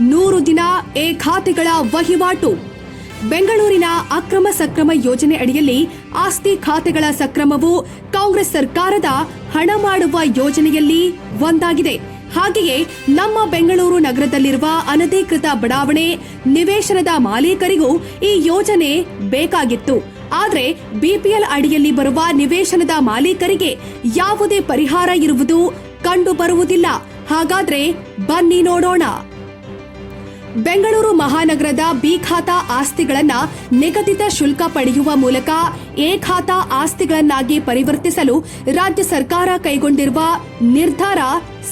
ನೂರು ದಿನ ಎ ಖಾತೆಗಳ ವಹಿವಾಟು. ಬೆಂಗಳೂರಿನ ಅಕ್ರಮ ಸಕ್ರಮ ಯೋಜನೆ ಅಡಿಯಲ್ಲಿ ಆಸ್ತಿ ಖಾತೆಗಳ ಸಕ್ರಮವು ಕಾಂಗ್ರೆಸ್ ಸರ್ಕಾರದ ಹಣ ಮಾಡುವ ಯೋಜನೆಯಲ್ಲಿ ಒಂದಾಗಿದೆ. ಹಾಗೆಯೇ ನಮ್ಮ ಬೆಂಗಳೂರು ನಗರದಲ್ಲಿರುವ ಅನಧಿಕೃತ ಬಡಾವಣೆ ನಿವೇಶನದ ಮಾಲೀಕರಿಗೂ ಈ ಯೋಜನೆ ಬೇಕಾಗಿತ್ತು. ಆದರೆ ಬಿಪಿಎಲ್ ಅಡಿಯಲ್ಲಿ ಬರುವ ನಿವೇಶನದ ಮಾಲೀಕರಿಗೆ ಯಾವುದೇ ಪರಿಹಾರ ಇರುವುದು ಕಂಡು ಬರುವುದಿಲ್ಲ ಹಾಗಾದ್ರೆ ಬನ್ನಿ ನೋಡೋಣ. ಬೆಂಗಳೂರು ಮಹಾನಗರದ ಬಿ ಖಾತಾ ಆಸ್ತಿಗಳನ್ನು ನಿಗದಿತ ಶುಲ್ಕ ಪಡೆಯುವ ಮೂಲಕ ಎ ಖಾತಾ ಆಸ್ತಿಗಳನ್ನಾಗಿ ಪರಿವರ್ತಿಸಲು ರಾಜ್ಯ ಸರ್ಕಾರ ಕೈಗೊಂಡಿರುವ ನಿರ್ಧಾರ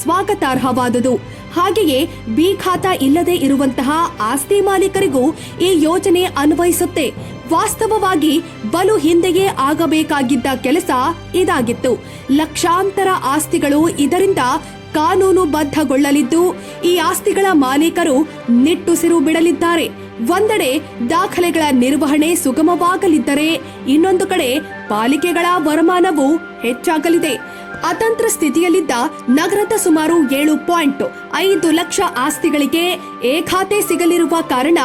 ಸ್ವಾಗತಾರ್ಹವಾದುದು. ಹಾಗೆಯೇ ಬಿ ಖಾತಾ ಇಲ್ಲದೆ ಇರುವಂತಹ ಆಸ್ತಿ ಮಾಲೀಕರಿಗೂ ಈ ಯೋಜನೆ ಅನ್ವಯಿಸುತ್ತೆ. ವಾಸ್ತವವಾಗಿ ಬಲು ಹಿಂದೆಯೇ ಆಗಬೇಕಾಗಿದ್ದ ಕೆಲಸ ಇದಾಗಿತ್ತು. ಲಕ್ಷಾಂತರ ಆಸ್ತಿಗಳು ಇದರಿಂದ ಕಾನೂನುಬದ್ಧಗೊಳ್ಳಲಿದ್ದು, ಈ ಆಸ್ತಿಗಳ ಮಾಲೀಕರು ನಿಟ್ಟುಸಿರು ಬಿಡಲಿದ್ದಾರೆ. ಒಂದೆಡೆ ದಾಖಲೆಗಳ ನಿರ್ವಹಣೆ ಸುಗಮವಾಗಲಿದ್ದರೆ, ಇನ್ನೊಂದು ಕಡೆ ಪಾಲಿಕೆಗಳ ವರಮಾನವು ಹೆಚ್ಚಾಗಲಿದೆ. ಅತಂತ್ರ ಸ್ಥಿತಿಯಲ್ಲಿದ್ದ ನಗರದ ಸುಮಾರು ಏಳು ಪಾಯಿಂಟ್ ಐದು ಲಕ್ಷ ಆಸ್ತಿಗಳಿಗೆ ಖಾತೆ ಸಿಗಲಿರುವ ಕಾರಣ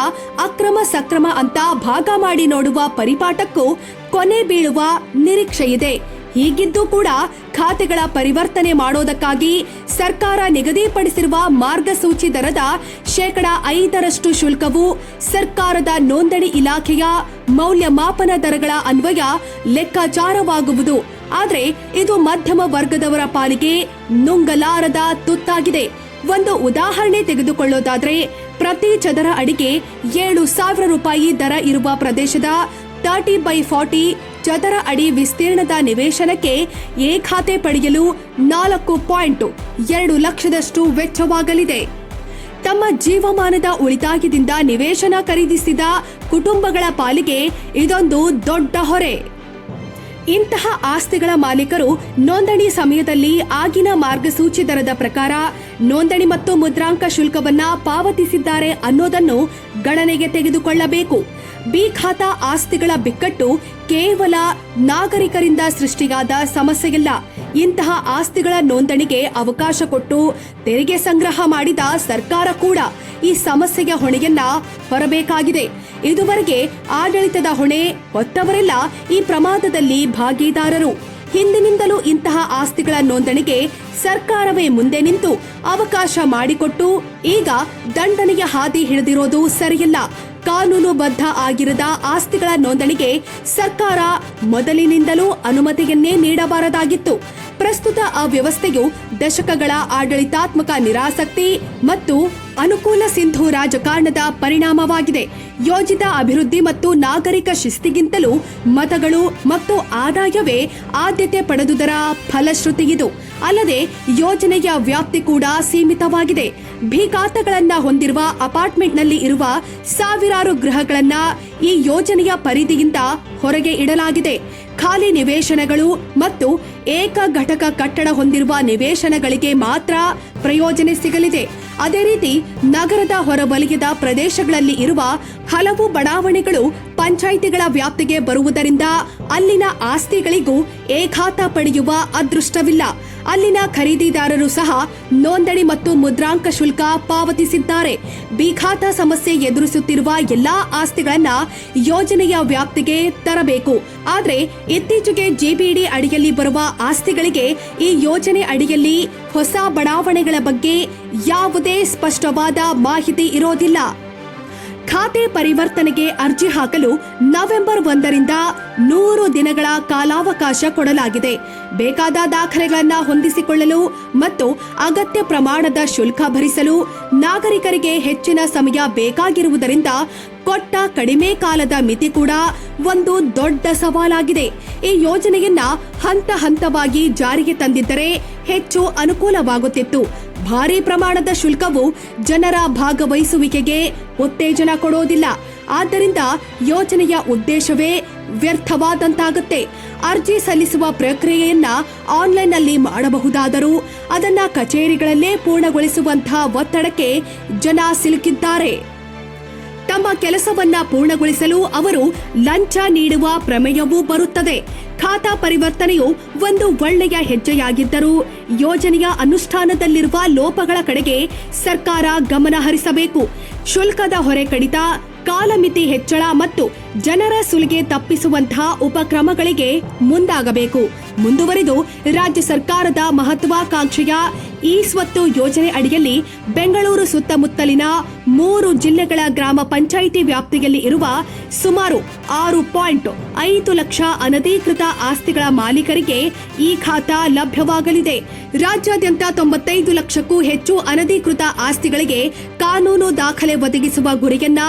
ಅಕ್ರಮ ಸಕ್ರಮ ಅಂತ ಭಾಗ ಮಾಡಿ ನೋಡುವ ಪರಿಪಾಠಕ್ಕೂ ಕೊನೆ ಬೀಳುವ ನಿರೀಕ್ಷೆಯಿದೆ. ಹೀಗಿದ್ದು ಕೂಡ ಖಾತೆಗಳ ಪರಿವರ್ತನೆ ಮಾಡೋದಕ್ಕಾಗಿ ಸರ್ಕಾರ ನಿಗದಿಪಡಿಸಿರುವ ಮಾರ್ಗಸೂಚಿ ದರದ ಶೇಕಡ ಐದರಷ್ಟು ಶುಲ್ಕವು ಸರ್ಕಾರದ ನೋಂದಣಿ ಇಲಾಖೆಯ ಮೌಲ್ಯಮಾಪನ ದರಗಳ ಅನ್ವಯ ಲೆಕ್ಕಾಚಾರವಾಗುವುದು. ಆದರೆ ಇದು ಮಧ್ಯಮ ವರ್ಗದವರ ಪಾಲಿಗೆ ನುಂಗಲಾರದ ತುತ್ತಾಗಿದೆ. ಒಂದು ಉದಾಹರಣೆ ತೆಗೆದುಕೊಳ್ಳೋದಾದ್ರೆ, ಪ್ರತಿ ಚದರ ಅಡಿಗೆ ಏಳು ಸಾವಿರ ರೂಪಾಯಿ ದರ ಇರುವ ಪ್ರದೇಶದ ತರ್ಟಿ ಬೈ ಫಾರ್ಟಿ ಚದರ ಅಡಿ ವಿಸ್ತೀರ್ಣದ ನಿವೇಶನಕ್ಕೆ ಎ ಖಾತೆ ಪಡೆಯಲು ನಾಲ್ಕು ಪಾಯಿಂಟ್ ಎರಡು ಲಕ್ಷದಷ್ಟು ವೆಚ್ಚವಾಗಲಿದೆ. ತಮ್ಮ ಜೀವಮಾನದ ಉಳಿತಾಯದಿಂದ ನಿವೇಶನ ಖರೀದಿಸಿದ ಕುಟುಂಬಗಳ ಪಾಲಿಗೆ ಇದೊಂದು ದೊಡ್ಡ ಹೊರೆ. ಇಂತಹ ಆಸ್ತಿಗಳ ಮಾಲೀಕರು ನೋಂದಣಿ ಸಮಯದಲ್ಲಿ ಆಗಿನ ಮಾರ್ಗಸೂಚಿ ದರದ ಪ್ರಕಾರ ನೋಂದಣಿ ಮತ್ತು ಮುದ್ರಾಂಕ ಶುಲ್ಕವನ್ನ ಪಾವತಿಸಿದ್ದಾರೆ ಅನ್ನೋದನ್ನು ಗಣನೆಗೆ ತೆಗೆದುಕೊಳ್ಳಬೇಕು. ಬಿ ಖಾತಾ ಆಸ್ತಿಗಳ ಬಿಕ್ಕಟ್ಟು ಕೇವಲ ನಾಗರಿಕರಿಂದ ಸೃಷ್ಟಿಯಾದ ಸಮಸ್ಯೆಯಲ್ಲ. ಇಂತಹ ಆಸ್ತಿಗಳ ನೋಂದಣಿಗೆ ಅವಕಾಶ ಕೊಟ್ಟು ತೆರಿಗೆ ಸಂಗ್ರಹ ಮಾಡಿದ ಸರ್ಕಾರ ಕೂಡ ಈ ಸಮಸ್ಯೆಯ ಹೊಣೆಯನ್ನ ಹೊರಬೇಕಾಗಿದೆ. ಇದುವರೆಗೆ ಆಡಳಿತದ ಹೊಣೆ ಹೊತ್ತವರೆಲ್ಲ ಈ ಪ್ರಮಾದದಲ್ಲಿ ಭಾಗಿದಾರರು. ಹಿಂದಿನಿಂದಲೂ ಇಂತಹ ಆಸ್ತಿಗಳ ನೋಂದಣಿಗೆ ಸರ್ಕಾರವೇ ಮುಂದೆ ನಿಂತು ಅವಕಾಶ ಮಾಡಿಕೊಟ್ಟು ಈಗ ದಂಡನೆಯ ಹಾದಿ ಹಿಡಿದಿರೋದು ಸರಿಯಲ್ಲ. ಕಾನೂನುಬದ್ಧ ಆಗಿರದ ಆಸ್ತಿಗಳ ನೋಂದಣಿಗೆ ಸರ್ಕಾರ ಮೊದಲಿನಿಂದಲೂ ಅನುಮತಿಯನ್ನೇ ನೀಡಬಾರದಾಗಿತ್ತು. ಪ್ರಸ್ತುತ ಆ ವ್ಯವಸ್ಥೆಯು ದಶಕಗಳ ಆಡಳಿತಾತ್ಮಕ ನಿರಾಸಕ್ತಿ ಮತ್ತು ಅನುಕೂಲ ಸಿಂಧು ರಾಜಕಾರಣದ ಪರಿಣಾಮವಾಗಿದೆ. ಯೋಜಿತ ಅಭಿವೃದ್ಧಿ ಮತ್ತು ನಾಗರಿಕ ಶಿಸ್ತಿಗಿಂತಲೂ ಮತಗಳು ಮತ್ತು ಆದಾಯವೇ ಆದ್ಯತೆ ಪಡೆದುದರ ಫಲಶ್ರುತಿಯಿದು. ಅಲ್ಲದೆ ಯೋಜನೆಯ ವ್ಯಾಪ್ತಿ ಕೂಡ ಸೀಮಿತವಾಗಿದೆ. ಭೀಕಾತಗಳನ್ನ ಹೊಂದಿರುವ ಅಪಾರ್ಟ್ಮೆಂಟ್ನಲ್ಲಿ ಇರುವ ಸಾವಿರಾರು ಗೃಹಗಳನ್ನ ಈ ಯೋಜನೆಯ ಪರಿಧಿಯಿಂದ ಹೊರಗೆ ಇಡಲಾಗಿದೆ. ಖಾಲಿ ನಿವೇಶನಗಳು ಮತ್ತು ಏಕ ಘಟಕ ಕಟ್ಟಡ ಹೊಂದಿರುವ ನಿವೇಶನಗಳಿಗೆ ಮಾತ್ರ ಪ್ರಯೋಜನ ಸಿಗಲಿದೆ. ಅದೇ ರೀತಿ ನಗರದ ಹೊರವಲಯದ ಪ್ರದೇಶಗಳಲ್ಲಿ ಇರುವ ಹಲವು ಬಡಾವಣೆಗಳು ಪಂಚಾಯಿತಿಗಳ ವ್ಯಾಪ್ತಿಗೆ ಬರುವುದರಿಂದ ಅಲ್ಲಿನ ಆಸ್ತಿಗಳಿಗೂ ಏಘಾತ ಪಡೆಯುವ ಅದೃಷ್ಟವಿಲ್ಲ. ಅಲ್ಲಿನ ಖರೀದಿದಾರರು ಸಹ ನೋಂದಣಿ ಮತ್ತು ಮುದ್ರಾಂಕ ಶುಲ್ಕ ಪಾವತಿಸಿದ್ದಾರೆ. ಬಿಖಾತ ಸಮಸ್ಯೆ ಎದುರಿಸುತ್ತಿರುವ ಎಲ್ಲಾ ಆಸ್ತಿಗಳನ್ನ ಯೋಜನೆಯ ವ್ಯಾಪ್ತಿಗೆ ತರಬೇಕು. ಆದರೆ ಇತ್ತೀಚೆಗೆ ಜಿಬಿಡಿ ಅಡಿಯಲ್ಲಿ ಬರುವ ಆಸ್ತಿಗಳಿಗೆ ಈ ಯೋಜನೆ ಅಡಿಯಲ್ಲಿ ಹೊಸ ಬಡಾವಣೆಗಳ ಬಗ್ಗೆ ಯಾವುದೇ ಸ್ಪಷ್ಟವಾದ ಮಾಹಿತಿ ಇರೋದಿಲ್ಲ. ಖಾತೆ ಪರಿವರ್ತನೆಗೆ ಅರ್ಜಿ ಹಾಕಲು ನವೆಂಬರ್ ಒಂದರಿಂದ ನೂರು ದಿನಗಳ ಕಾಲಾವಕಾಶ ಕೊಡಲಾಗಿದೆ. ಬೇಕಾದ ದಾಖಲೆಗಳನ್ನು ಹೊಂದಿಸಿಕೊಳ್ಳಲು ಮತ್ತು ಅಗತ್ಯ ಪ್ರಮಾಣದ ಶುಲ್ಕ ಭರಿಸಲು ನಾಗರಿಕರಿಗೆ ಹೆಚ್ಚಿನ ಸಮಯ ಬೇಕಾಗಿರುವುದರಿಂದ ಕೊಟ್ಟ ಕಡಿಮೆ ಕಾಲದ ಮಿತಿ ಕೂಡ ಒಂದು ದೊಡ್ಡ ಸವಾಲಾಗಿದೆ. ಈ ಯೋಜನೆಯನ್ನ ಹಂತ ಹಂತವಾಗಿ ಜಾರಿಗೆ ತಂದಿದ್ದರೆ ಹೆಚ್ಚು ಅನುಕೂಲವಾಗುತ್ತಿತ್ತು. ಭಾರಿ ಪ್ರಮಾಣದ ಶುಲ್ಕವು ಜನರ ಭಾಗವಹಿಸುವಿಕೆಗೆ ಉತ್ತೇಜನ ಕೊಡೋದಿಲ್ಲ ಆದ್ದರಿಂದ ಯೋಜನೆಯ ಉದ್ದೇಶವೇ ವ್ಯರ್ಥವಾದಂತಾಗುತ್ತೆ. ಅರ್ಜಿ ಸಲ್ಲಿಸುವ ಪ್ರಕ್ರಿಯೆಯನ್ನ ಆನ್ಲೈನ್ನಲ್ಲಿ ಮಾಡಬಹುದಾದರೂ ಅದನ್ನ ಕಚೇರಿಗಳಲ್ಲೇ ಪೂರ್ಣಗೊಳಿಸುವಂತಹ ಒತ್ತಡಕ್ಕೆ ಜನ ಸಿಲುಕಿದ್ದಾರೆ. ತಮ್ಮ ಕೆಲಸವನ್ನ ಪೂರ್ಣಗೊಳಿಸಲು ಅವರು ಲಂಚ ನೀಡುವ ಪ್ರಮೇಯವೂ ಬರುತ್ತದೆ. ಖಾತಾ ಪರಿವರ್ತನೆಯು ಒಂದು ಒಳ್ಳೆಯ ಹೆಜ್ಜೆಯಾಗಿದ್ದರೂ ಯೋಜನೆಯ ಅನುಷ್ಠಾನದಲ್ಲಿರುವ ಲೋಪಗಳ ಕಡೆಗೆ ಸರ್ಕಾರ ಗಮನ ಹರಿಸಬೇಕು. ಶುಲ್ಕದ ಹೊರೆ ಕಡಿತ, ಕಾಲಮಿತಿ ಹೆಚ್ಚಳ ಮತ್ತು ಜನರ ಸುಲಿಗೆ ತಪ್ಪಿಸುವಂತಹ ಉಪಕ್ರಮಗಳಿಗೆ ಮುಂದಾಗಬೇಕು. ಮುಂದುವರೆದು ರಾಜ್ಯ ಸರ್ಕಾರದ ಮಹತ್ವಾಕಾಂಕ್ಷೆಯ ಈ ಸ್ವತ್ತು ಯೋಜನೆ ಅಡಿಯಲ್ಲಿ ಬೆಂಗಳೂರು ಸುತ್ತಮುತ್ತಲಿನ ಮೂರು ಜಿಲ್ಲೆಗಳ ಗ್ರಾಮ ಪಂಚಾಯಿತಿ ವ್ಯಾಪ್ತಿಯಲ್ಲಿ ಇರುವ ಸುಮಾರು ಆರು ಪಾಯಿಂಟ್ ಐದು ಲಕ್ಷ ಅನಧಿಕೃತ ಆಸ್ತಿಗಳ ಮಾಲೀಕರಿಗೆ ಈ ಖಾತಾ ಲಭ್ಯವಾಗಲಿದೆ. ರಾಜ್ಯಾದ್ಯಂತ ತೊಂಬತ್ತೈದು ಲಕ್ಷಕ್ಕೂ ಹೆಚ್ಚು ಅನಧಿಕೃತ ಆಸ್ತಿಗಳಿಗೆ ಕಾನೂನು ದಾಖಲೆ ಒದಗಿಸುವ ಗುರಿಯನ್ನ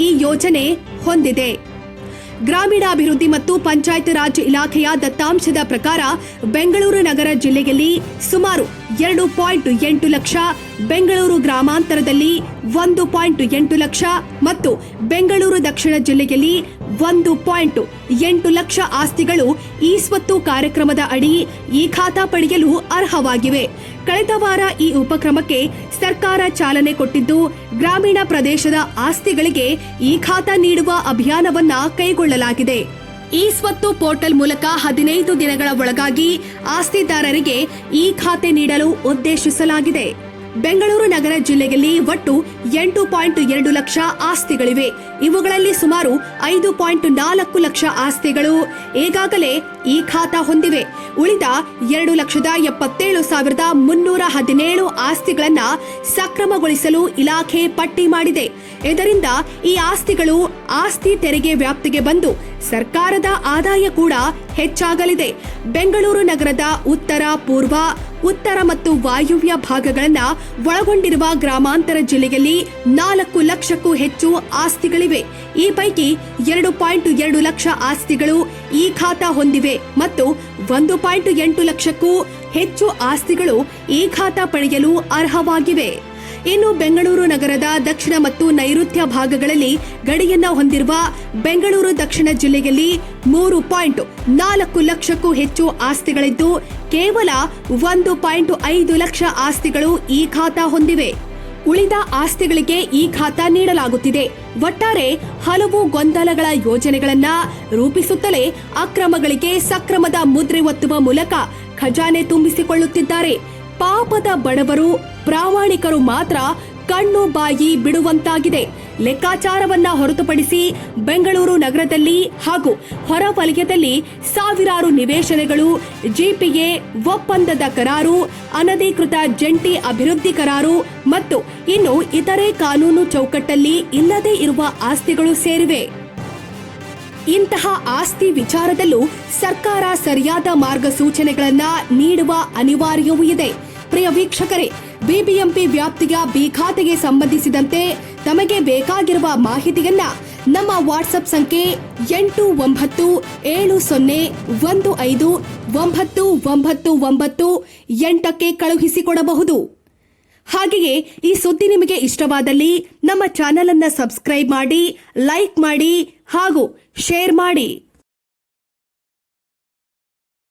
ಈ ಯೋಜನೆ ಹೊಂದಿದೆ. ಗ್ರಾಮೀಣಾಭಿವೃದ್ಧಿ ಮತ್ತು ಪಂಚಾಯತ್ ರಾಜ್ ಇಲಾಖೆಯ ದತ್ತಾಂಶದ ಪ್ರಕಾರ ಬೆಂಗಳೂರು ನಗರ ಜಿಲ್ಲೆಯಲ್ಲಿ ಸುಮಾರು ಎರಡು ಪಾಯಿಂಟ್ ಎಂಟು ಲಕ್ಷ ಬೆಂಗಳೂರು ಗ್ರಾಮಾಂತರದಲ್ಲಿ ಒಂದು ಪಾಯಿಂಟ್ ಎಂಟು ಲಕ್ಷ ಮತ್ತು ಬೆಂಗಳೂರು ದಕ್ಷಿಣ ಜಿಲ್ಲೆಯಲ್ಲಿ ಒಂದು ಪಾಯಿಂಟ್ ಎಂಟು ಲಕ್ಷ ಆಸ್ತಿಗಳು ಈ ಸ್ವತ್ತು ಕಾರ್ಯಕ್ರಮದ ಅಡಿ ಈ ಖಾತಾ ಪಡೆಯಲು ಅರ್ಹವಾಗಿವೆ. ಕಳೆದ ವಾರ ಈ ಉಪಕ್ರಮಕ್ಕೆ ಸರ್ಕಾರ ಚಾಲನೆ ಕೊಟ್ಟಿದ್ದು, ಗ್ರಾಮೀಣ ಪ್ರದೇಶದ ಆಸ್ತಿಗಳಿಗೆ ಈ ಖಾತಾ ನೀಡುವ ಅಭಿಯಾನವನ್ನ ಕೈಗೊಳ್ಳಲಾಗಿದೆ. ಈ ಸ್ವತ್ತು ಪೋರ್ಟಲ್ ಮೂಲಕ ಹದಿನೈದು ದಿನಗಳ ಒಳಗಾಗಿ ಆಸ್ತಿದಾರರಿಗೆ ಈ ಖಾತೆ ನೀಡಲು ಉದ್ದೇಶಿಸಲಾಗಿದೆ. ಬೆಂಗಳೂರು ನಗರ ಜಿಲ್ಲೆಯಲ್ಲಿ ಒಟ್ಟು ಎಂಟು ಪಾಯಿಂಟ್ ಎರಡು ಲಕ್ಷ ಆಸ್ತಿಗಳಿವೆ. ಇವುಗಳಲ್ಲಿ ಸುಮಾರು ಐದು ಪಾಯಿಂಟ್ ನಾಲ್ಕು ಲಕ್ಷ ಆಸ್ತಿಗಳು ಈಗಾಗಲೇ ಈ ಖಾತಾ ಹೊಂದಿವೆ. ಉಳಿದ ಎರಡು ಲಕ್ಷದ ಎಪ್ಪತ್ತೇಳು ಸಾವಿರದ ಮುನ್ನೂರ ಹದಿನೇಳು ಆಸ್ತಿಗಳನ್ನ ಸಕ್ರಮಗೊಳಿಸಲು ಇಲಾಖೆ ಪಟ್ಟಿ ಮಾಡಿದೆ. ಇದರಿಂದ ಈ ಆಸ್ತಿಗಳು ಆಸ್ತಿ ತೆರಿಗೆ ವ್ಯಾಪ್ತಿಗೆ ಬಂದು ಸರ್ಕಾರದ ಆದಾಯ ಕೂಡ ಹೆಚ್ಚಾಗಲಿದೆ. ಬೆಂಗಳೂರು ನಗರದ ಉತ್ತರ, ಪೂರ್ವ, ಉತ್ತರ ಮತ್ತು ವಾಯುವ್ಯ ಭಾಗಗಳನ್ನ ಒಳಗೊಂಡಿರುವ ಗ್ರಾಮಾಂತರ ಜಿಲ್ಲೆಯಲ್ಲಿ ನಾಲ್ಕು ಲಕ್ಷಕ್ಕೂ ಹೆಚ್ಚು ಆಸ್ತಿಗಳಿವೆ. ಈ ಪೈಕಿ ಎರಡು ಪಾಯಿಂಟ್ ಎರಡು ಲಕ್ಷ ಆಸ್ತಿಗಳು ಈ ಖಾತಾ ಹೊಂದಿವೆ ಮತ್ತು ಒಂದು ಪಾಯಿಂಟ್ ಎಂಟು ಲಕ್ಷಕ್ಕೂ ಹೆಚ್ಚು ಆಸ್ತಿಗಳು ಈ ಖಾತಾ ಪಡೆಯಲು ಅರ್ಹವಾಗಿವೆ. ಇನ್ನು ಬೆಂಗಳೂರು ನಗರದ ದಕ್ಷಿಣ ಮತ್ತು ನೈಋತ್ಯ ಭಾಗಗಳಲ್ಲಿ ಗಡಿಯನ್ನ ಹೊಂದಿರುವ ಬೆಂಗಳೂರು ದಕ್ಷಿಣ ಜಿಲ್ಲೆಯಲ್ಲಿ ಮೂರು ಪಾಯಿಂಟ್ ನಾಲ್ಕು ಲಕ್ಷಕ್ಕೂ ಹೆಚ್ಚು ಆಸ್ತಿಗಳಿದ್ದು, ಕೇವಲ ಒಂದು ಪಾಯಿಂಟ್ ಐದು ಲಕ್ಷ ಆಸ್ತಿಗಳು ಈ ಖಾತಾ ಹೊಂದಿವೆ. ಉಳಿದ ಆಸ್ತಿಗಳಿಗೆ ಈ ಖಾತಾ ನೀಡಲಾಗುತ್ತಿದೆ. ಒಟ್ಟಾರೆ ಹಲವು ಗೊಂದಲಗಳ ಯೋಜನೆಗಳನ್ನ ರೂಪಿಸುತ್ತಲೇ ಅಕ್ರಮಗಳಿಗೆ ಸಕ್ರಮದ ಮುದ್ರೆ ಒತ್ತುವ ಮೂಲಕ ಖಜಾನೆ ತುಂಬಿಸಿಕೊಳ್ಳುತ್ತಿದ್ದಾರೆ. ಪಾಪದ ಬಡವರು, ಪ್ರಾಮಾಣಿಕರು ಮಾತ್ರ ಕಣ್ಣು ಬಾಯಿ ಬಿಡುವಂತಾಗಿದೆ. ಲೆಕ್ಕಾಚಾರವನ್ನ ಹೊರತುಪಡಿಸಿ ಬೆಂಗಳೂರು ನಗರದಲ್ಲಿ ಹಾಗೂ ಹೊರ ವಲಯದಲ್ಲಿ ಸಾವಿರಾರು ನಿವೇಶನಗಳು ಜಿಪಿಎ ಒಪ್ಪಂದದ ಕರಾರು, ಅನಧಿಕೃತ ಜಂಟಿ ಅಭಿವೃದ್ಧಿ ಕರಾರು ಮತ್ತು ಇನ್ನು ಇತರೆ ಕಾನೂನು ಚೌಕಟ್ಟಲ್ಲಿ ಇಲ್ಲದೇ ಇರುವ ಆಸ್ತಿಗಳು ಸೇರಿವೆ. ಇಂತಹ ಆಸ್ತಿ ವಿಚಾರದಲ್ಲೂ ಸರ್ಕಾರ ಸರಿಯಾದ ಮಾರ್ಗಸೂಚನೆಗಳನ್ನು ನೀಡುವ ಅನಿವಾರ್ಯವೂ ಇದೆ. ಪ್ರಿಯ ವೀಕ್ಷಕರೇ ಬಿಬಿಎಂಪಿ ವ್ಯಾಪ್ತಿಯ ಬಿ ಖಾತೆಗೆ ಸಂಬಂಧಿಸಿದಂತೆ ತಮಗೆ ಬೇಕಾಗಿರುವ ಮಾಹಿತಿಯನ್ನ ನಮ್ಮ ವಾಟ್ಸ್ಆಪ್ ಸಂಖ್ಯೆ ಎಂಟು ಒಂಬತ್ತು, ಏಳು ಸೊನ್ನೆ, ಒಂದು ಐದು, ಒಂಬತ್ತು ಒಂಬತ್ತು ಒಂಬತ್ತು, ಎಂಟಕ್ಕೆ ಕಳುಹಿಸಿಕೊಡಬಹುದು. ಹಾಗೆಯೇ ಈ ಸುದ್ದಿ ನಿಮಗೆ ಇಷ್ಟವಾದಲ್ಲಿ ನಮ್ಮ ಚಾನೆಲ್ ಅನ್ನು ಸಬ್ಸ್ಕ್ರೈಬ್ ಮಾಡಿ, ಲೈಕ್ ಮಾಡಿ ಹಾಗೂ ಶೇರ್ ಮಾಡಿ.